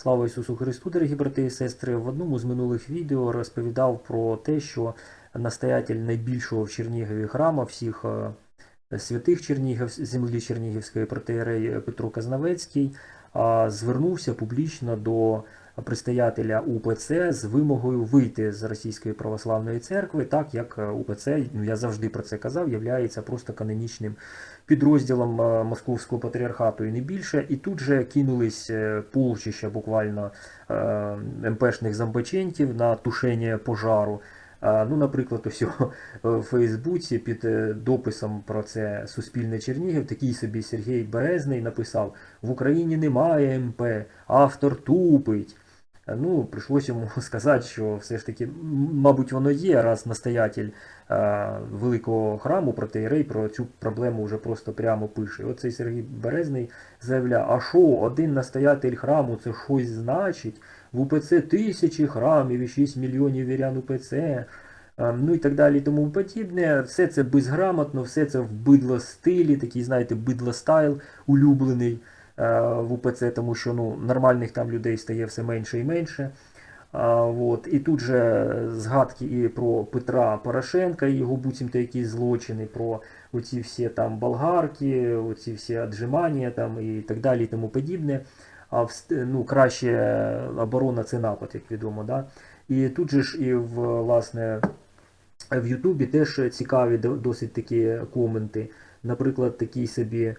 Слава Ісусу Христу, дорогі брати і сестри! В одному з минулих відео розповідав про те, що настоятель найбільшого в Чернігові храма всіх е, святих Чернігів, землі Чернігівської протеєрей Петро Казнавецький звернувся публічно до предстоятеля УПЦ з вимогою вийти з Російської православної церкви, так як е, УПЦ, ну я завжди про це казав, являється просто канонічним підрозділом е, Московського патріархату і не більше. І тут же кинулись е, полчища буквально МПшних зомбачентів на тушення пожару. Ну, наприклад, ось в Фейсбуці під е, дописом про це Суспільне Чернігів такий собі Сергій Березний написав: в Україні немає МП, автор тупить. Е, Ну, прийшлося йому сказати, що все ж таки, мабуть, воно є, раз настоятель е, великого храму протеєрей про цю проблему вже просто прямо пише. Оцей Сергій Березний заявляє, а що, один настоятель храму це щось значить? В УПЦ тисячі храмів і 6 мільйонів вірян УПЦ, е, ну і так далі і тому подібне. Все це безграмотно, все це в бидло стилі, такий, знаєте, бидло стайл улюблений в УПЦ, тому що ну, нормальних там людей стає все менше і менше. А, вот. І тут же згадки і про Петра Порошенка, і його буцімто якісь злочини, про оці всі там болгарки, оці всі аджимання там, і так далі і тому подібне. А вс- ну, краще оборона це напад, як відомо. Да? І тут же ж і в, власне, в Ютубі теж цікаві досить такі коменти. Наприклад, такий собі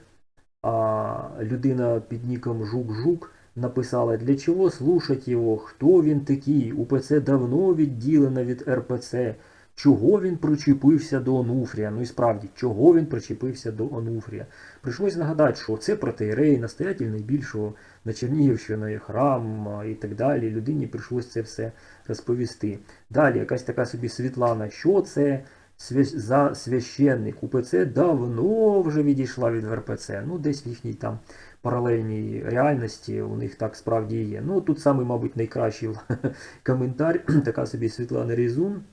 людина під ніком Жук-Жук написала, для чого слушать його, хто він такий, УПЦ давно відділена від РПЦ, чого він причепився до Онуфрія. Ну і справді, чого він причепився до Онуфрія. Прийшлось нагадати, що це протеєрей, настоятель найбільшого на Чернігівщині храм і так далі. Людині прийшлось це все розповісти. Далі якась така собі Світлана, що це за священник УПЦ давно вже відійшла від РПЦ. Ну, десь в їхній там паралельній реальності у них так справді є. Ну, тут саме, мабуть, найкращий коментар, така собі Світлана Різун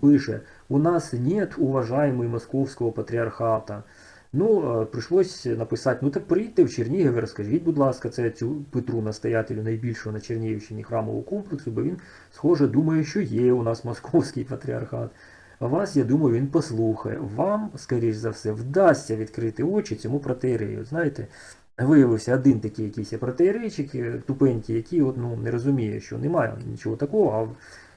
пише, у нас нет уважаемый московського патріархата. Ну, е, прийшлось написати, ну так приїдьте в Чернігів розкажіть, будь ласка, це цю Петру, настоятелю найбільшого на Чернігівщині храмового комплексу, бо він, схоже, думає, що є у нас московський патріархат. А Вас, я думаю, він послухає. Вам, скоріш за все, вдасться відкрити очі цьому протеєрею. Знаєте, виявився один такий якийсь протеєрейчик, е, тупенький, який от, ну, не розуміє, що немає нічого такого, а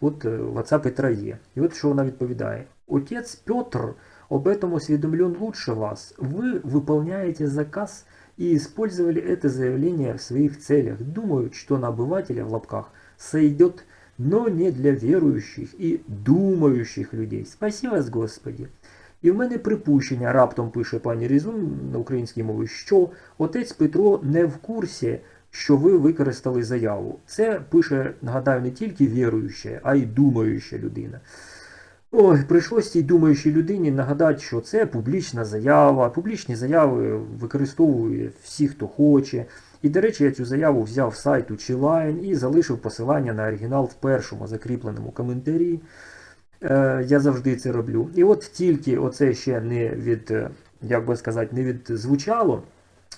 от е, в отца Петра є. І от що вона відповідає. Отець Петр об этом осведомлен лучше вас. Вы выполняете заказ и использовали это заявление в своих целях. Думаю, что на обывателя в лапках сойдет, но не для верующих и думающих людей. Спаси вас, Господи. І в мене припущення, раптом пише пані Різун на українській мові, що отець Петро не в курсі, що ви використали заяву. Це пише, нагадаю, не тільки віруюча, а й думаюча людина. Ой, прийшлось цій думаючій людині нагадати, що це публічна заява. Публічні заяви використовує всі, хто хоче. І, до речі, я цю заяву взяв з сайту Chilline і залишив посилання на оригінал в першому закріпленому коментарі. Е, я завжди це роблю. І от тільки оце ще не від, е, як би сказати, не відзвучало.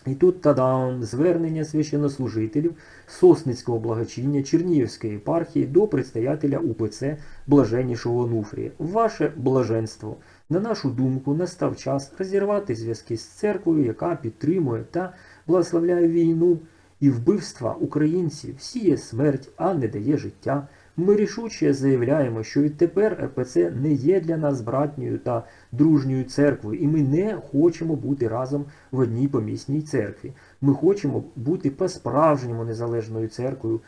І тут тадам, звернення священнослужителів Сосницького благочиння Чернігівської єпархії до предстоятеля УПЦ Блаженнішого Онуфрія. Ваше блаженство. На нашу думку, настав час розірвати зв'язки з церквою, яка підтримує та благословляє війну і вбивства українців, сіє смерть, а не дає життя. Ми рішуче заявляємо, що відтепер РПЦ не є для нас братньою та дружньою церквою, і ми не хочемо бути разом в одній помісній церкві. Ми хочемо бути по-справжньому незалежною церквою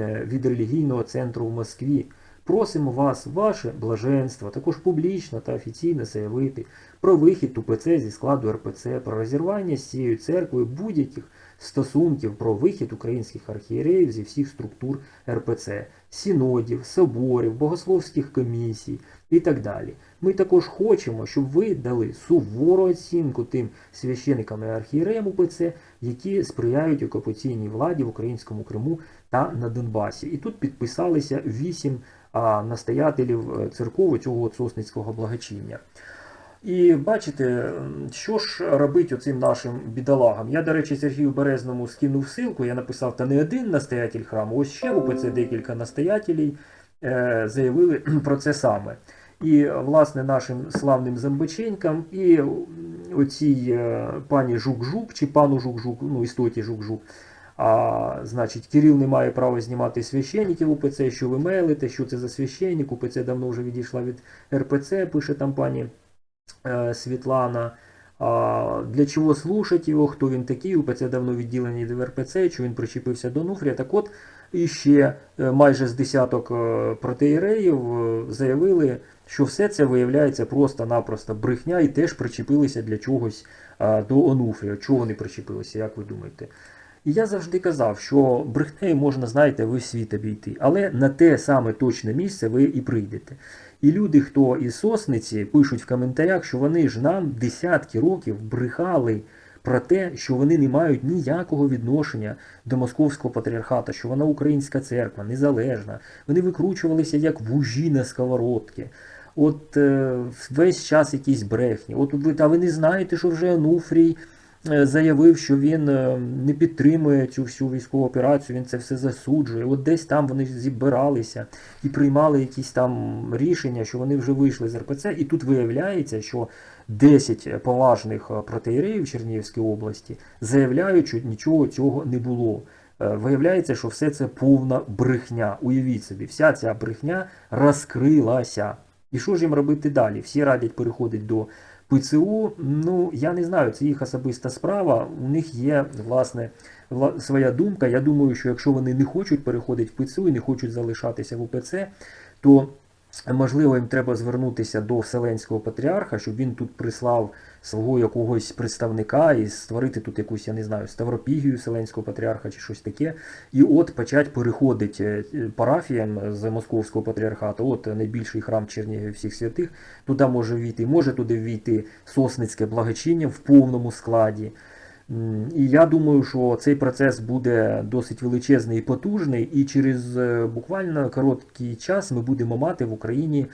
е, від релігійного центру в Москві. Просимо вас, ваше блаженство, також публічно та офіційно заявити про вихід УПЦ зі складу РПЦ, про розірвання з цією церквою будь-яких стосунків про вихід українських архієреїв зі всіх структур РПЦ, синодів, соборів, богословських комісій і так далі. Ми також хочемо, щоб ви дали сувору оцінку тим священикам і архієреям УПЦ, які сприяють окупаційній владі в українському Криму та на Донбасі. І тут підписалися вісім настоятелів е, церков цього сосницького благочиння. І бачите, що ж робить оцим нашим бідолагам. Я, до речі, Сергію Березному скинув ссылку, я написав, та не один настоятель храму, ось ще в УПЦ декілька настоятелів е, заявили про це саме. І, власне, нашим славним Замбиченькам, і оцій е, пані Жук-Жук, чи пану Жук-Жук, ну, істоті Жук-Жук, а, значить, Кирил не має права знімати священників УПЦ, що ви мелите, що це за священник, УПЦ давно вже відійшла від РПЦ, пише там пані Світлана. Для чого слушать його, хто він такий, УПЦ давно відділений від РПЦ, що він причепився до Нуфрія. Так от, і ще е, майже з десяток е, протеєреїв е, заявили, що все це виявляється просто-напросто брехня і теж причепилися для чогось до Онуфрія. Чого вони причепилися, як ви думаєте? І я завжди казав, що брехнею можна, знаєте, весь світ обійти, але на те саме точне місце ви і прийдете. І люди, хто із сосниці, пишуть в коментарях, що вони ж нам десятки років брехали про те, що вони не мають ніякого відношення до московського патріархата, що вона українська церква, незалежна. Вони викручувалися як вужі на сковородки. От е, весь час якісь брехні. От та ви не знаєте, що вже Ануфрій заявив, що він е, не підтримує цю всю військову операцію, він це все засуджує. От десь там вони зібралися і приймали якісь там рішення, що вони вже вийшли з РПЦ. І тут виявляється, що 10 поважних е, протеєреїв Чернігівської області заявляють, що нічого цього не було. Е, Виявляється, що все це повна брехня. Уявіть собі, вся ця брехня розкрилася. І що ж їм робити далі? Всі радять переходити до ПЦУ. Ну, я не знаю, це їх особиста справа. У них є, власне, вла- своя думка. Я думаю, що якщо вони не хочуть переходити в ПЦУ і не хочуть залишатися в УПЦ, то можливо їм треба звернутися до Вселенського патріарха, щоб він тут прислав свого якогось представника і створити тут якусь, я не знаю, ставропігію Вселенського патріарха чи щось таке. І от почать переходити е, е, парафіям з Московського патріархату. От найбільший храм Чернігів всіх святих. Туди може війти, може туди війти Сосницьке благочиння в повному складі. І я думаю, що цей процес буде досить величезний і потужний, і через е, буквально короткий час ми будемо мати в Україні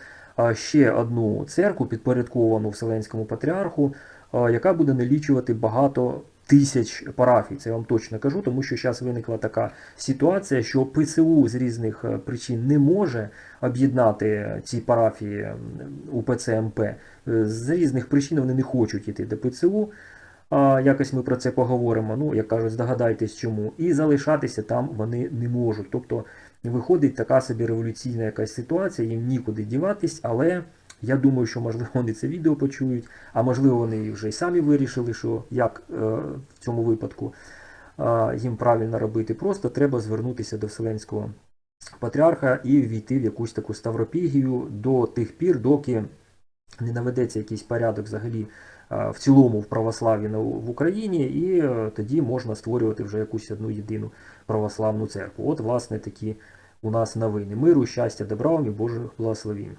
ще одну церкву, підпорядковану Вселенському патріарху, яка буде налічувати багато тисяч парафій. Це я вам точно кажу, тому що зараз виникла така ситуація, що ПЦУ з різних е, причин не може об'єднати ці парафії м, УПЦ МП. Е, З різних причин вони не хочуть йти до ПЦУ. А, якось ми про це поговоримо. Ну, як кажуть, здогадайтесь чому. І залишатися там вони не можуть. Тобто виходить така собі революційна якась ситуація, їм нікуди діватись, але я думаю, що можливо вони це відео почують, а можливо вони вже й самі вирішили, що як е, в цьому випадку е, їм правильно робити. Просто треба звернутися до Вселенського патріарха і війти в якусь таку ставропігію до тих пір, доки не наведеться якийсь порядок взагалі в цілому в православі в Україні, і е, тоді можна створювати вже якусь одну єдину православну церкву. От, власне, такі у нас новини. Миру, щастя, добра вам і Божих благословінь.